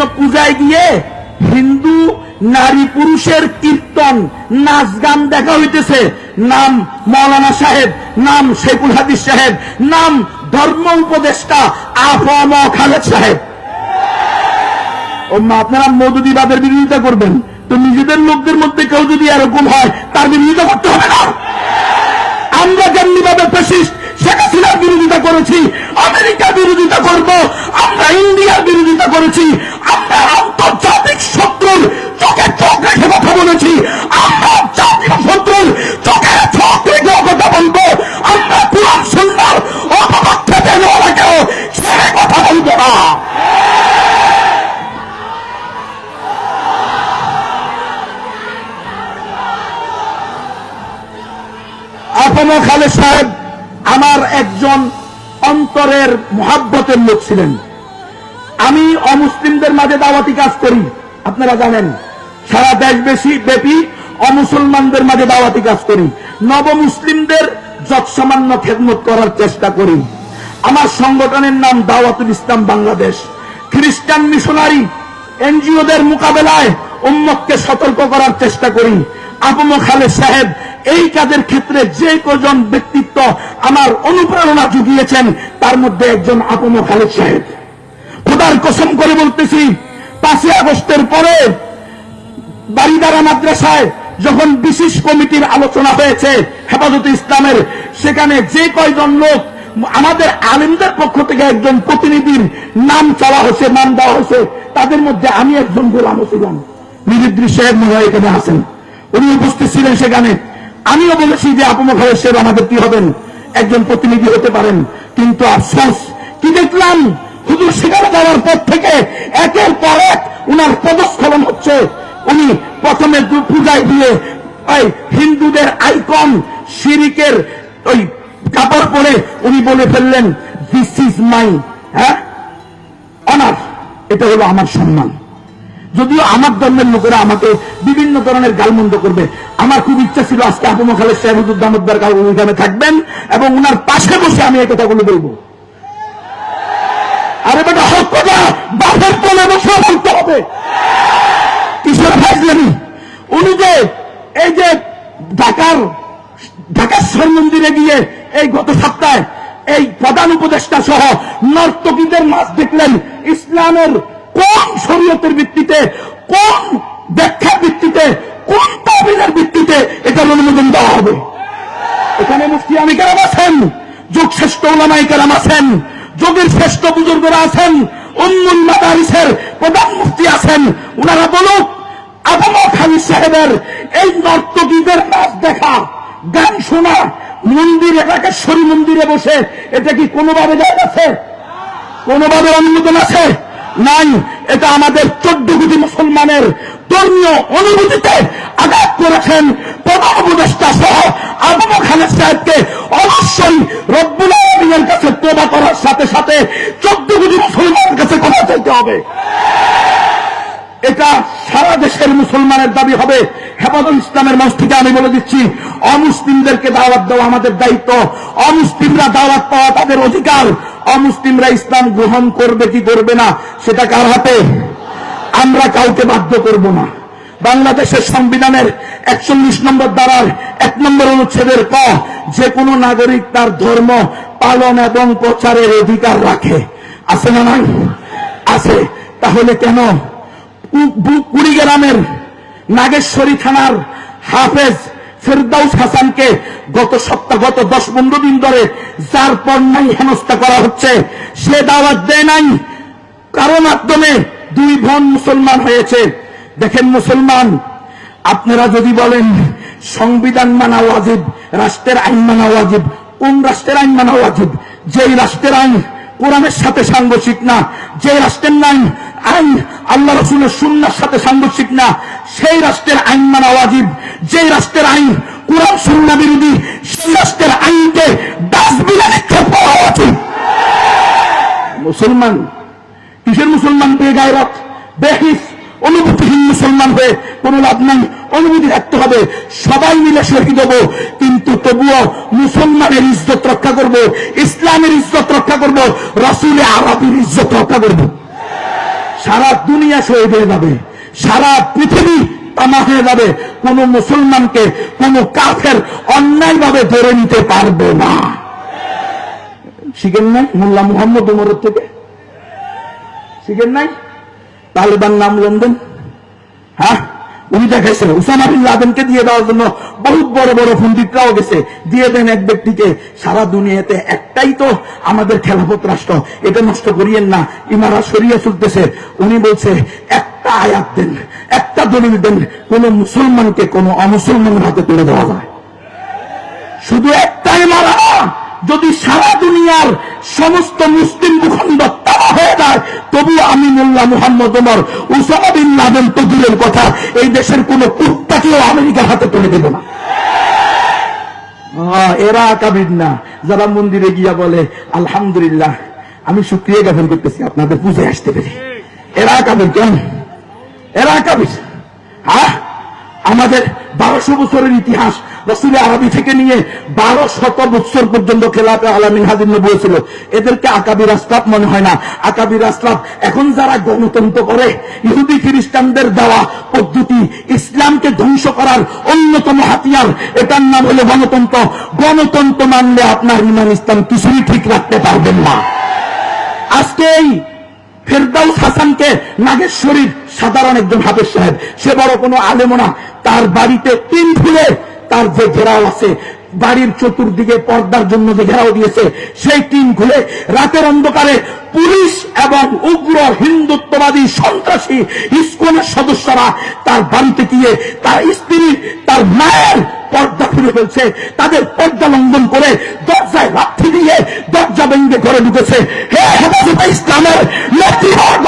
বিভিন্ন পূজায় গিয়ে হিন্দু নারী পুরুষের কীর্তন, নাচ গান দেখা হইতেছে। নাম মৌলানা সাহেব, নাম শেখুল হাদিস সাহেব, নাম ধর্ম উপদেষ্টা আফম খালেদ সাহেব। আপনারা মধুদিবাদের বিরোধিতা করবেন। তো নিজেদের লোকদের মধ্যে কেউ যদি এরকম হয়, তার বিরোধিতা করতে হবে না। আমরা যেমনি ভাবে ফেসিস্ট শেখ হাসিনার বিরোধিতা করেছি আমেরিকার বিরোধিতা করব, আমরা ইন্ডিয়ার বিরোধিতা করেছি আফমা খালেদ সাহেব আমার একজন অন্তরের মহাব্বতের লোক ছিলেন। আমি অমুসলিমদের মাঝে দাওয়াতি কাজ করি, আপনারা জানেন। সারা দেশ বেশি ব্যাপী অমুসলমানদের মাঝে দাওয়াতি কাজ করি। নবমুসলিমদের যৎসামান্য খেদমত করার চেষ্টা করি। আমার সংগঠনের নাম দাওয়াতুল ইসলাম বাংলাদেশ। খ্রিস্টান মিশনারি এনজিওদের মোকাবেলায় উম্মতকে সতর্ক করার চেষ্টা করি। আবু খালেদ সাহেব এই কাজের ক্ষেত্রে যে কজন ব্যক্তিত্ব আমার অনুপ্রেরণা জুগিয়েছেন, তার মধ্যে একজন আবু খালেদ সাহেব। খোদার কসম করে বলতেছি, পাঁচই আগস্টের পরে বাড়িদারা মাদ্রাসায় যখন বিশেষ কমিটির আলোচনা হয়েছে হেফাজতে ইসলামের, সেখানে যে কয়জন লোক, আমাদের আলিমদের পক্ষ থেকে একজন প্রতিনিধির নাম চাওয়া হয়েছে, নাম দেওয়া হয়েছে, তাদের মধ্যে আমি একজন গোলামও ছিলাম। মিরিদ্রি সাহেব হয় এখানে আছেন। উনি উপস্থিত ছিলেন সেখানে। আমিও বলেছি যে আপু খালেদ সাহেব আমাদের কি হবেন? একজন প্রতিনিধি হতে পারেন। কিন্তু আফসোস, কি দেখলাম? হুজুর সেখানে যাওয়ার পর থেকে একের পর এক উনার পদস্খলন হচ্ছে। উনি প্রথমে পূজায় দিয়ে ওই হিন্দুদের আইকন শিরিকের ওই কাপড় পরে উনি বলে ফেললেন দিস ইজ মাই হ্যাঁ? অনার এটা হলো আমার সম্মান। যদিও আমার ধর্মের লোকেরা আমাকে বিভিন্ন ধরনের গালমন্দ করবে। আমার খুব ইচ্ছা ছিল আজকে আবু খালেদ সাহেবুদ্দামদ্দার ওইখানে থাকবেন এবং উনার পাশে বসে আমি এই কথাগুলো বলব। আরে বেটা, হক কথা বসে বলতে হবে। কিশোর উনি যে, এই যে ঢাকার ঢাকেশ্বর মন্দিরে গিয়ে এই গত সপ্তাহে এই প্রধান উপদেষ্টা সহ নর্তকীদের মাছ দেখলেন, ইসলামের কোন শরীয়তের ভিত্তিতে, কোন ব্যাখ্যার ভিত্তিতে, কোন তাবিলের ভিত্তিতে এটার অনুমোদন দেওয়া হবে? এখানে মুফতি আমি কেরাম আছেন, যুগ শ্রেষ্ঠ ওলামাই কেরাম আছেন, যোগের শ্রেষ্ঠ বুজুর্গরা আছেন উন্মুল মাদারিসের প্রধান মুফতি আছেন, উনারা বলুক, আবু খালি সাহেবের এই নর্তকীদের নাচ দেখা, গান শোনা, মন্দিরে রাকেশ্বরী মন্দিরে বসে, এটা কি কোনোভাবে যায় আছে? কোনোভাবে অনুমোদন আছে? নাই, এটা আমাদের চোদ্দ কোটি মুসলমানের ধর্মীয় অনুভূতিতে আঘাত করেছেন প্রধান উপদেষ্টা সহ আবু খালেদ সাহেবকে অবশ্যই রব্বুল আলমিনের কাছে তোবা করার সাথে সাথে চোদ্দ কোটি মুসলমানের কাছে ক্ষমা চাইতে হবে। এটা সারা দেশের মুসলমানের দাবি হবে। হেফাজত ইসলামের থেকে আমি বলে দিচ্ছি, অমুসলিমদেরকে দাওয়াত দেওয়া আমাদের দায়িত্ব। অমুসলিমরা দাওয়াত পাওয়া তাদের অধিকার। অমুসলিমরা ইসলাম গ্রহণ করবে কি করবে না, সেটা কার হাতে? আমরা কাউকে বাধ্য করব না। বাংলাদেশের সংবিধানের একচল্লিশ নম্বর দ্বারার এক নম্বর অনুচ্ছেদের ক, যে কোনো নাগরিক তার ধর্ম পালন এবং প্রচারের অধিকার রাখে। আছে না নাই? আছে। তাহলে কেন? কুড়িগ্রামের নাগেশ্বরী থানার হাফেজ ফেরদাউস হাসানকে গত সপ্তাহ, গত দশ পনেরো দিন ধরে যার পর নাই হেনস্থা করা হচ্ছে, সে দাওয়াত দেয় নাই। কারও মাধ্যমে দুই বোন মুসলমান হয়েছে। দেখেন মুসলমান, আপনারা যদি বলেন সংবিধান মানা ওয়াজিব, রাষ্ট্রের আইন মানা ওয়াজিব, কোন রাষ্ট্রের আইন মানা ওয়াজিব? যেই রাষ্ট্রের আইন কোরআনের সাথে সাংঘর্ষিক না যে রাষ্ট্রের আইন আইন আল্লাহ রসুলের সুন্নার সাথে সাংঘর্ষিক না, সেই রাষ্ট্রের আইন মানা ওয়াজিব। যে রাষ্ট্রের আইন, কোরআন সুন্না বিরোধী সেই রাষ্ট্রের আইনকে ডাস্টবিনে নিক্ষেপ করা উচিত মুসলমান, কিসের মুসলমান? পেয়ে গায়রত বেহিস, অনুভূতিহীন মুসলমান হয়ে কোন লাভ নাই, অনুভূতি রাখতে হবে। সবাই মিলে শহীদ হব, কিন্তু তবুও মুসলমানের ইজ্জত রক্ষা করব, ইসলামের ইজ্জত রক্ষা করব, রসুলে আরবির ইজ্জত রক্ষা করব। সারা দুনিয়া শহীদ হয়ে যাবে সারা পৃথিবী তামা হয়ে যাবে। কোন মুসলমানকে, কোন কাফের অন্যায়ভাবে ধরে নিতে পারবে না। শিখেন নাই মোল্লা মোহাম্মদ উমরের থেকে? শিখেন নাই? তালেবান নাম লেনদেন? হ্যাঁ? উনি দেখাইছেন, উসামা বিন লাদেনকে দিয়ে দেওয়ার জন্য বহুত বড় বড় পন্ডিতরাও গেছে। দিয়ে দেন এক ব্যক্তিকে, সারা দুনিয়াতে একটাই তো আমাদের খেলাফত রাষ্ট্র, এটা নষ্ট করিয়েন না, ইমারা সরিয়ে চলতেছে। উনি বলছে, একটা আয়াত দেন, একটা দলিল দেন, কোন মুসলমানকে কোন অমুসলমানের হাতে তুলে দেওয়া যায়। শুধু একটাই মারা যদি সারা দুনিয়ার সমস্ত মুসলিম ভূখণ্ড হয়ে যায়। তবু আমি Mullah Muhammad Omar, Osama bin Laden তো কথা, এই দেশের কোন কুত্তাকেও আমেরিকার হাতে তুলে দেব না। এরা কাবির না। যারা মন্দিরে গিয়া বলে, আলহামদুলিল্লাহ, আমি সুক্রিয়া জ্ঞাপন করতেছি, আপনাদের পুজো আসতে পেরে। এরা কাবির কেন? এরা কাবির। হ্যাঁ আমাদের বারোশো বছরের ইতিহাস রসুল আরবি থেকে নিয়ে বারো শত বছর পর্যন্ত খেলাফে আলামিন হাজির নবী ছিল। এদেরকে আকাবির আসলাফ মনে হয় না। আকাবির আসলাফ এখন যারা গণতন্ত্র করে, ইহুদি খ্রিস্টানদের দেওয়া পদ্ধতি ইসলামকে ধ্বংস করার অন্যতম হাতিয়ার, এটার নাম হলো গণতন্ত্র। গণতন্ত্র মানলে আপনার ইমান ইসলাম কিছুই ঠিক রাখতে পারবেন না। আজকে এই ফেরদাউস হাসানকে নাগেশ্বরীর সাধারণ একজন হাফেজ সাহেব, সে বড় কোনো আলেমো না। তার বাড়িতে তিন ফুলে তার যে ঘেরাও আছে, বাড়ির চতুর্দিকে পর্দার জন্য যে ঘেরাও দিয়েছে, সেই টিন খুলে রাতের অন্ধকারে পুলিশ এবং উগ্র হিন্দুত্ববাদী সন্ত্রাসী ইস্কনের সদস্যরা তার বাড়িতে গিয়ে তার স্ত্রী, তার মায়ের পর্দা খুলে ফেলছে। তাদের পর্দা লঙ্ঘন করে দরজায় লাঠি দিয়ে দরজা ভেঙ্গে ঘরে ঢুকেছে। হে হেফাজতে ইসলামের নেতৃবর্গ